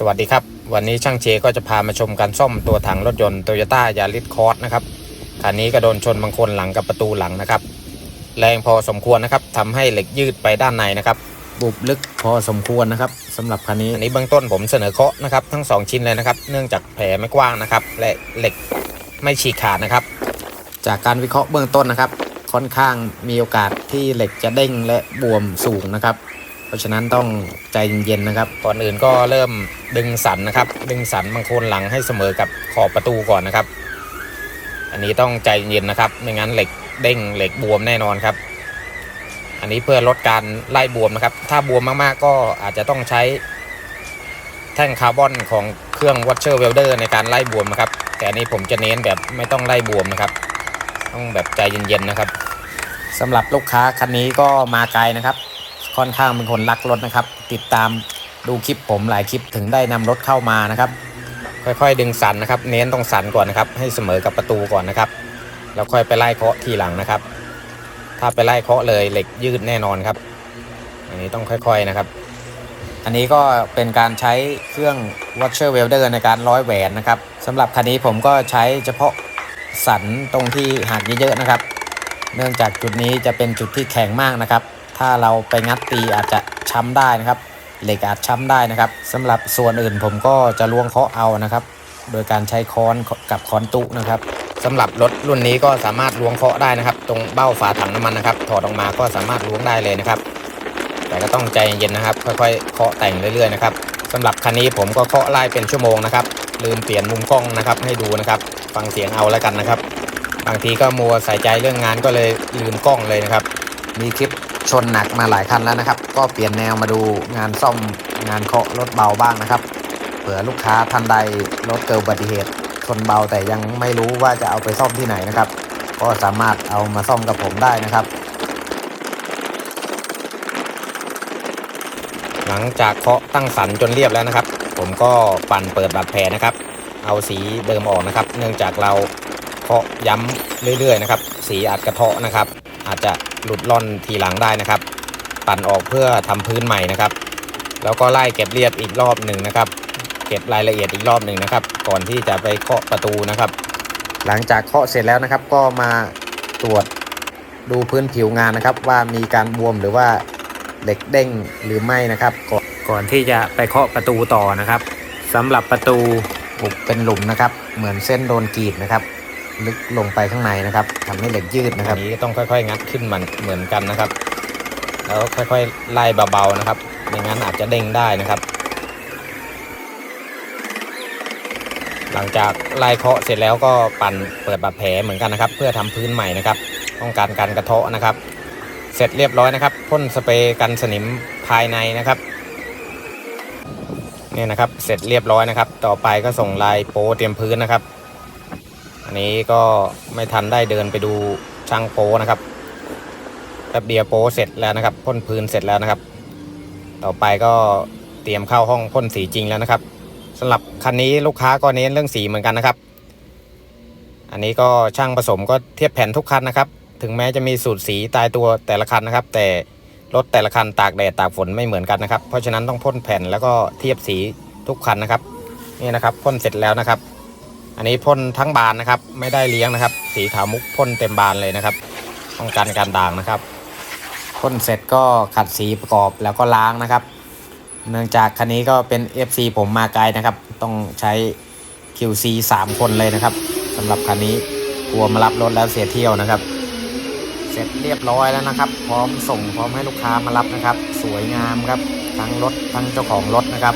สวัสดีครับ วันนี้ช่างเจก็จะพามาชมการซ่อมตัวถังรถยนต์โตโยต้ายาริสคอร์สนะครับคันนี้ก็โดนชนบางคนหลังกับประตูหลังนะครับ แรงพอสมควรนะครับทำให้เหล็กยืดไปด้านในนะครับบุบลึกพอสมควรนะครับสำหรับคันนี้อันนี้เบื้องต้นผมเสนอเคาะนะครับทั้งสองชิ้นเลยนะครับ เนื่องจากแผลไม่กว้างนะครับ และเหล็กไม่ฉีกขาดนะครับ จากการวิเคราะห์เบื้องต้นนะครับ ค่อนข้างมีโอกาสที่เหล็กจะเด้งและบวมสูงนะครับ เพราะฉะนั้นต้องใจเย็นๆนะครับ ก่อนอื่นก็เริ่มดึงสันนะครับ ดึงสันบางคนหลังให้เสมอกับขอบประตูก่อนนะครับ อันนี้ต้องใจเย็นนะครับไม่งั้นเหล็กเด้งเหล็กบวมแน่นอนครับ อันนี้เพื่อลดการไล่บวมนะครับ ถ้าบวมมากๆก็อาจจะต้องใช้แท่งคาร์บอนของเครื่องวัชเชอร์เวลเดอร์ในการไล่บวมนะครับ แต่อันนี้ผมจะเน้นแบบไม่ต้องไล่บวมนะครับ ต้องแบบใจเย็นๆนะครับสำหรับลูกค้าคันนี้ก็มาไกลนะครับ ค่อนข้างเป็นคนรักรถนะครับ ติดตามดูคลิปผมหลายคลิปถึงได้นำรถเข้ามานะครับ ค่อยๆดึงสันนะครับ เน้นตรงสันก่อนนะครับ ให้เสมอกับประตูก่อนนะครับ แล้วค่อยไปไล่เคาะทีหลังนะครับ ถ้าไปไล่เคาะเลยเหล็กยืดแน่นอนครับ อันนี้ต้องค่อยๆนะครับ อันนี้ก็เป็นการใช้เครื่อง washer welder ในการร้อยแหวนนะครับสำหรับคันนี้ผมก็ใช้เฉพาะสันตรงที่หักเยอะๆนะครับ เนื่องจากจุดนี้จะเป็นจุดที่แข็งมากนะครับ ถ้าเราไปงัดตีอาจจะช้ำได้นะครับ เหล็กอาจช้ำได้นะครับสำหรับส่วนอื่นผมก็จะล้วงเคาะเอานะครับ โดยการใช้ค้อนกับค้อนตุนะครับสำหรับรถรุ่นนี้ก็สามารถล้วงเคาะได้นะครับ ตรงเบ้าฝาถังน้ำมันนะครับ ถอดออกมาก็สามารถล้วงได้เลยนะครับ แต่ก็ต้องใจเย็นนะครับ ค่อยๆเคาะแต่งเรื่อยๆนะครับสำหรับคันนี้ผมก็เคาะไล่เป็นชั่วโมงนะครับลืมเปลี่ยนมุมกล้องนะครับให้ดูนะครับ ฟังเสียงเอาแล้วกันนะครับ บางทีก็มัวใส่ใจเรื่องงานก็เลยลืมกล้องเลยนะครับ มีคลิป ชนหนักมาหลายคันแล้วนะครับ ก็เปลี่ยนแนวมาดูงานซ่อมงานเคาะรถเบาบ้างนะครับ เผื่อลูกค้าท่านใดรถเกิดอุบัติเหตุชนเบาแต่ยังไม่รู้ว่าจะเอาไปซ่อมที่ไหนนะครับ ก็สามารถเอามาซ่อมกับผมได้นะครับ หลังจากเคาะตั้งสันจนเรียบแล้วนะครับ ผมก็ปั่นเปิดบาดแผลนะครับ เอาสีเดิมออกนะครับ เนื่องจากเราเคาะย้ำเรื่อยๆนะครับ สีอาจกระเทาะนะครับ อาจจะ หลุดล่อนทีหลังได้นะครับ ปั่นออกเพื่อทำพื้นใหม่นะครับ แล้วก็ไล่เก็บเรียบอีกรอบหนึ่งนะครับ เก็บรายละเอียดอีกรอบหนึ่งนะครับ ก่อนที่จะไปเคาะประตูนะครับ หลังจากเคาะเสร็จแล้วนะครับ ก็มาตรวจดูพื้นผิวงานนะครับ ว่ามีการบวมหรือว่าเหล็กเด้งหรือไม่นะครับ ก่อนก่อนที่จะไปเคาะประตูต่อนะครับสำหรับประตูบุกเป็นหลุมนะครับ เหมือนเส้นโดนกรีดนะครับ ลึกลงไปข้างในนะครับทำให้เหล็กยืดนะครับนี้ต้องค่อยๆ งัดขึ้นมันเหมือนกันนะครับ แล้วค่อยๆไล่เบาๆนะครับไม่งั้นอาจจะเด้งได้นะครับ หลังจากไล่เคาะเสร็จแล้วก็ปั่นเปิดบาดแผลเหมือนกันนะครับ เพื่อทำพื้นใหม่นะครับป้องกันการกระเทาะนะครับ เสร็จเรียบร้อยนะครับพ่นสเปรย์กันสนิมภายในนะครับเนี่ยนะครับ เสร็จเรียบร้อยนะครับ ต่อไปก็ส่งลายโป้เตรียมพื้นนะครับ นี้ก็ไม่ทันได้เดินไปดูช่างโป้นะครับแป๊บเดียวโป้เสร็จแล้วนะครับพ่นพื้นเสร็จแล้วนะครับ ต่อไปก็เตรียมเข้าห้องพ่นสีจริงแล้วนะครับสำหรับคันนี้ลูกค้าก็เน้นเรื่องสีเหมือนกันนะครับ อันนี้ก็ช่างผสมก็เทียบแผ่นทุกคันนะครับ ถึงแม้จะมีสูตรสีตายตัวแต่ละคันนะครับ แต่รถแต่ละคันตากแดดตากฝนไม่เหมือนกันนะครับ เพราะฉะนั้นต้องพ่นแผ่นแล้วก็เทียบสีทุกคันนะครับ นี่นะครับพ่นเสร็จแล้วนะครับ อันนี้พ่นทั้งบานนะครับ ไม่ได้เลี้ยงนะครับ สีขาวมุกพ่นเต็มบานเลยนะครับป้องกันการด่างนะครับพ่นเสร็จก็ขัดสีประกอบแล้วก็ล้างนะครับ เนื่องจากคันนี้ก็เป็น FC ผมมาไกลนะครับ ต้องใช้ QC 3 คนเลยนะครับสำหรับคันนี้กลัวมารับรถแล้วเสียเที่ยวนะครับ เสร็จเรียบร้อยแล้วนะครับ พร้อมส่งพร้อมให้ลูกค้ามารับนะครับ สวยงามครับทั้งรถทั้งเจ้าของรถนะครับ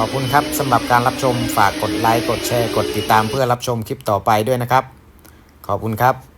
ขอบคุณครับสำหรับการรับชมฝากกดไลค์กดแชร์กดติดตามเพื่อรับชมคลิปต่อไปด้วยนะครับ ขอบคุณครับ